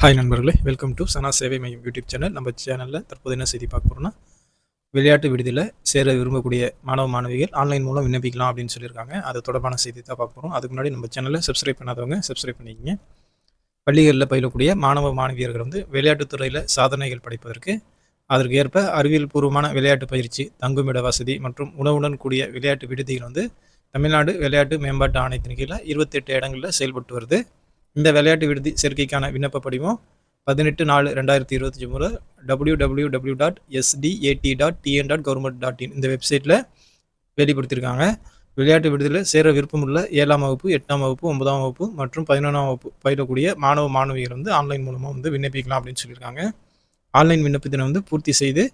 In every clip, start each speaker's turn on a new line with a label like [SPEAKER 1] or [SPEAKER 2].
[SPEAKER 1] Hi நண்பர்களே welcome to சனா சேவை மையம் யூடியூப் சேனல் நம்ம சேனலில் தற்போது என்ன செய்தி பார்க்க போகிறோம்னா விளையாட்டு விடுதியில் சேர விரும்பக்கூடிய மாணவ மாணவிகள் ஆன்லைன் மூலம் விண்ணப்பிக்கலாம் அப்படின்னு சொல்லியிருக்காங்க. அது தொடர்பான செய்தி தான் பார்க்க போகிறோம் அதுக்கு முன்னாடி நம்ம சேனலை சப்ஸ்கிரைப் பண்ணாதவங்க சப்ஸ்கிரைப் பண்ணிக்கங்க. பள்ளிகளில் பயிலக்கூடிய மாணவ மாணவியர்கள் வந்து விளையாட்டுத் துறையில் சாதனைகள் படைப்பதற்கு அதற்கு ஏற்ப அறிவியல் பூர்வமான விளையாட்டு பயிற்சி தங்குமிட வசதி மற்றும் உணவுடன் கூடிய விளையாட்டு விடுதிகள் வந்து தமிழ்நாடு விளையாட்டு மேம்பாட்டு ஆணையத்தின் கீழே இருபத்தெட்டு இடங்களில் செயல்பட்டு வருது. இந்த விளையாட்டு விடுதி சேர்க்கைக்கான விண்ணப்ப படிவம் பதினெட்டு நாலு ரெண்டாயிரத்தி இருபத்தஞ்சி முதல் W W W dot SDAT dot TN dot government dot in இந்த வெப்சைட்டில் வெளிப்படுத்தியிருக்காங்க. விளையாட்டு விடுதியில் சேர விருப்பமுள்ள ஏழாம் வகுப்பு எட்டாம் வகுப்பு ஒன்பதாம் வகுப்பு மற்றும் பதினொன்றாம் வகுப்பு பயிலக்கூடிய மாணவ மாணவிகள் வந்து ஆன்லைன் மூலமாக வந்து விண்ணப்பிக்கலாம் அப்படின்னு சொல்லியிருக்காங்க. ஆன்லைன் விண்ணப்பத்தினை வந்து பூர்த்தி செய்து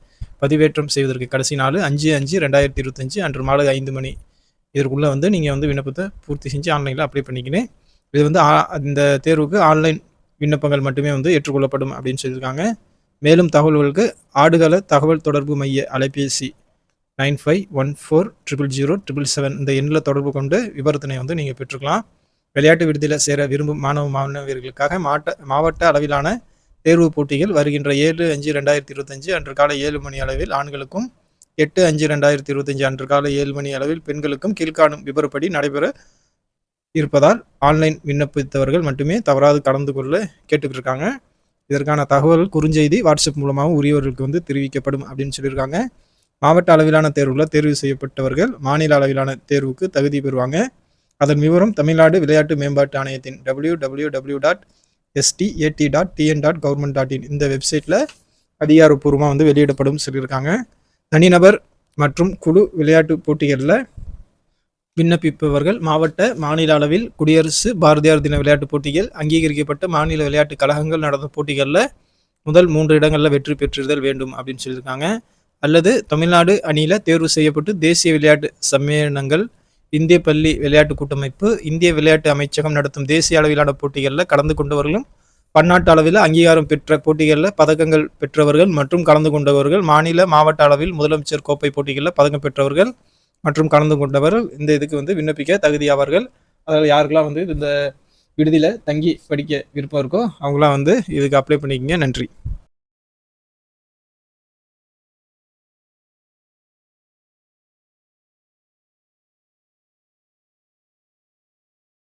[SPEAKER 1] பதிவேற்றம் செய்வதற்கு கடைசி நாள் அஞ்சு அஞ்சு ரெண்டாயிரத்தி இருபத்தஞ்சு அன்று மாலை ஐந்து மணி இதற்குள்ளே வந்து நீங்கள் வந்து விண்ணப்பத்தை பூர்த்தி செஞ்சு ஆன்லைனில் அப்ளை பண்ணிக்கினேன் இது வந்து ஆ- இந்த தேர்வுக்கு ஆன்லைன் விண்ணப்பங்கள் மட்டுமே வந்து ஏற்றுக்கொள்ளப்படும் அப்படின்னு சொல்லியிருக்காங்க. மேலும் தகவல்களுக்கு ஆடுகள தகவல் தொடர்பு மைய அலைபேசி nine five one four triple zero triple seven இந்த எண்ணில் தொடர்பு கொண்டு விவரத்தினை வந்து நீங்கள் பெற்றுக்கலாம். விளையாட்டு விடுதியில் சேர விரும்பும் மாணவ மாணவியர்களுக்காக மாட்ட மாவட்ட அளவிலான தேர்வு போட்டிகள் வருகின்ற ஏழு அஞ்சு ரெண்டாயிரத்தி இருபத்தஞ்சு அன்று காலை ஏழு மணி அளவில் ஆண்களுக்கும் எட்டு அஞ்சு ரெண்டாயிரத்தி இருபத்தஞ்சு அன்று காலை ஏழு மணி அளவில் பெண்களுக்கும் கீழ்காணும் விவரப்படி நடைபெற இருப்பதால் ஆன்லைன் விண்ணப்பித்தவர்கள் மட்டுமே தவறாது கலந்து கொள்ள கேட்டுக்கிட்டு இருக்காங்க இதற்கான தகவல் குறுஞ்செய்தி வாட்ஸ்அப் மூலமாகவும் உரியவர்களுக்கு வந்து தெரிவிக்கப்படும் அப்படின்னு சொல்லியிருக்காங்க. மாவட்ட அளவிலான தேர்வில் தேர்வு செய்யப்பட்டவர்கள் மாநில அளவிலான தேர்வுக்கு தகுதி பெறுவாங்க. அதன் விவரம் தமிழ்நாடு விளையாட்டு மேம்பாட்டு ஆணையத்தின் W W W dot SDAT dot TN dot government dot in இந்த வெப்சைட்டில் அதிகாரப்பூர்வமாக வந்து வெளியிடப்படும் சொல்லியிருக்காங்க. தனிநபர் மற்றும் குழு விளையாட்டு போட்டிகளில் விண்ணப்பிப்பவர்கள் மாவட்ட மாநில அளவில் குடியரசு பாரதியார் தின விளையாட்டுப் போட்டிகள் அங்கீகரிக்கப்பட்ட மாநில விளையாட்டு கழகங்கள் நடந்த போட்டிகளில் முதல் மூன்று இடங்களில் வெற்றி பெற்றிருதல் வேண்டும் அப்படின்னு சொல்லியிருக்காங்க. அல்லது தமிழ்நாடு அணியில் தேர்வு செய்யப்பட்டு தேசிய விளையாட்டு சம்மேளனங்கள் இந்திய பள்ளி விளையாட்டு கூட்டமைப்பு இந்திய விளையாட்டு அமைச்சகம் நடத்தும் தேசிய அளவிலான போட்டிகளில் கலந்து கொண்டவர்களும் பன்னாட்டு அளவில் அங்கீகாரம் பெற்ற போட்டிகளில் பதக்கங்கள் பெற்றவர்கள் மற்றும் கலந்து கொண்டவர்கள் மாநில மாவட்ட அளவில் முதலமைச்சர் கோப்பை போட்டிகளில் பதக்கம் பெற்றவர்கள் மற்றும் கலந்து கொண்டவர்கள் இந்த இதுக்கு வந்து விண்ணப்பிக்க தகுதியாவார்கள் அதில் யாருக்கெல்லாம் வந்து இந்த விடுதியில் தங்கி படிக்க விருப்பம் இருக்கோ அவங்களாம் வந்து இதுக்கு அப்ளை பண்ணிக்கோங்க. நன்றி.